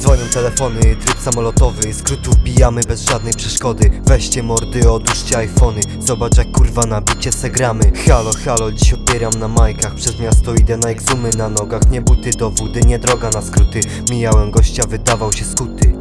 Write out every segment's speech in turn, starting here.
Dzwonią telefony, tryb samolotowy Skrótu wbijamy bez żadnej przeszkody. Weźcie mordy, odłóżcie iPhony Zobacz jak kurwa na bicie se gramy. Halo, halo, dziś odbieram na majkach Przez miasto idę na egzumy na nogach Nie buty do wody, nie droga na skróty. Mijałem gościa, wydawał się skuty.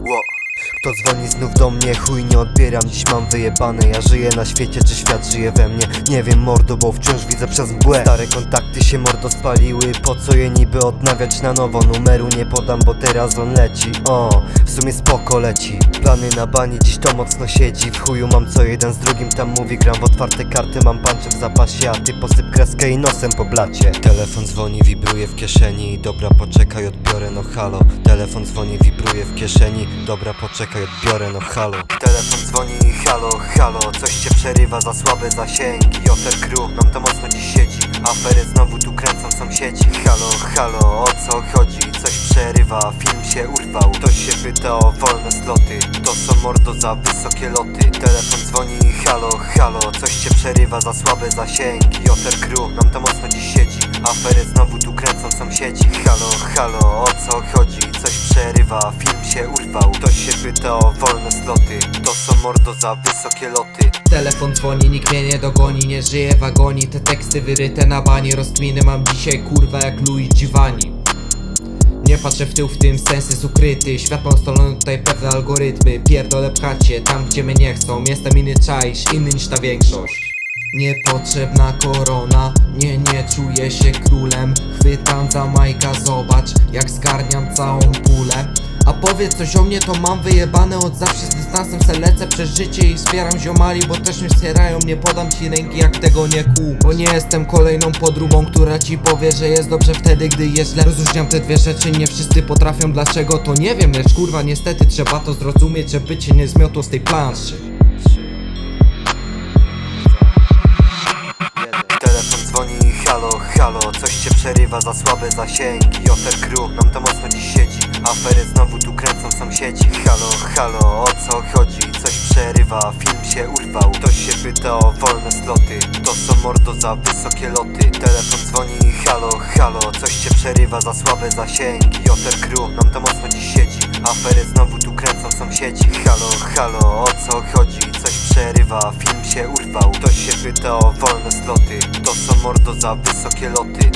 Kto dzwoni znów do mnie, chuj nie odbieram. Dziś mam wyjebane, ja żyję na świecie Czy świat żyje we mnie? Nie wiem mordo, bo wciąż widzę przez mgłę. Stare kontakty się mordo spaliły Po co je niby odnawiać na nowo? Numeru nie podam, bo teraz on leci. O, w sumie spoko leci. Plany na bani, dziś to mocno siedzi. W chuju mam co jeden z drugim tam mówi Gram w otwarte karty, mam pancze w zapasie A ty posyp kreskę i nosem po blacie. Telefon dzwoni, wibruje w kieszeni. Dobra, poczekaj, odbiorę, no halo. Telefon dzwoni, wibruje w kieszeni. Dobra, poczekaj, odbiorę, no halo. Telefon dzwoni, halo, halo Coś cię przerywa za słabe zasięgi. Joter Crew, nam to mocno dziś siedzi. Afery znowu tu kręcą sąsiedzi. Halo, halo, o co chodzi? Coś przerywa, film się urwał. Ktoś się pyta o wolne sloty. To są mordo za wysokie loty. Telefon dzwoni, halo, halo Coś cię przerywa za słabe zasięgi. Joter Crew, nam to mocno dziś siedzi Afery znowu tu kręcą sąsiedzi. Halo, halo, o co chodzi? Coś przerywa, film się urwał. Ktoś się pyta o wolne sloty. To są mordo za wysokie loty. Telefon dzwoni, nikt mnie nie dogoni Nie żyję w agonii, te teksty wyryte na bani Rozkminy mam dzisiaj kurwa jak Louis Giovanni. Nie patrzę w tył, w tym sens jest ukryty. Świat ma ustalone tutaj pewne algorytmy. Pierdolę pchacie, tam gdzie mnie nie chcą. Jestem inny czaisz, inny niż ta większość Niepotrzebna korona, nie, nie czuję się królem. Chwytam za Majka, zobacz jak zgarniam całą pulę. A powiedz coś o mnie, to mam wyjebane od zawsze. Z dystansem se lecę przez życie i wspieram ziomali Bo też mnie wspierają, nie podam ci ręki jak tego nie kół Bo nie jestem kolejną podróbą, która ci powie, że jest dobrze wtedy, gdy jest źle. Rozróżniam te dwie rzeczy, nie wszyscy potrafią, dlaczego to nie wiem Lecz kurwa, niestety trzeba to zrozumieć, żeby cię nie zmiotło z tej planszy Coś cię przerywa za słabe zasięgi. Joter Crew, nam to mocno dziś siedzi. Afery znowu tu kręcą sąsiedzi. Halo, halo, o co chodzi? Coś przerywa, film się urwał. Ktoś się pyta o wolne sloty. To są mordo za wysokie loty. Telefon dzwoni, halo, halo Coś cię przerywa za słabe zasięgi. Joter Crew, nam to mocno dziś siedzi. Afery znowu tu kręcą sąsiedzi. Halo, halo, o co chodzi? Coś przerywa, film się urwał Pyta o wolne sloty. To są mordo za wysokie loty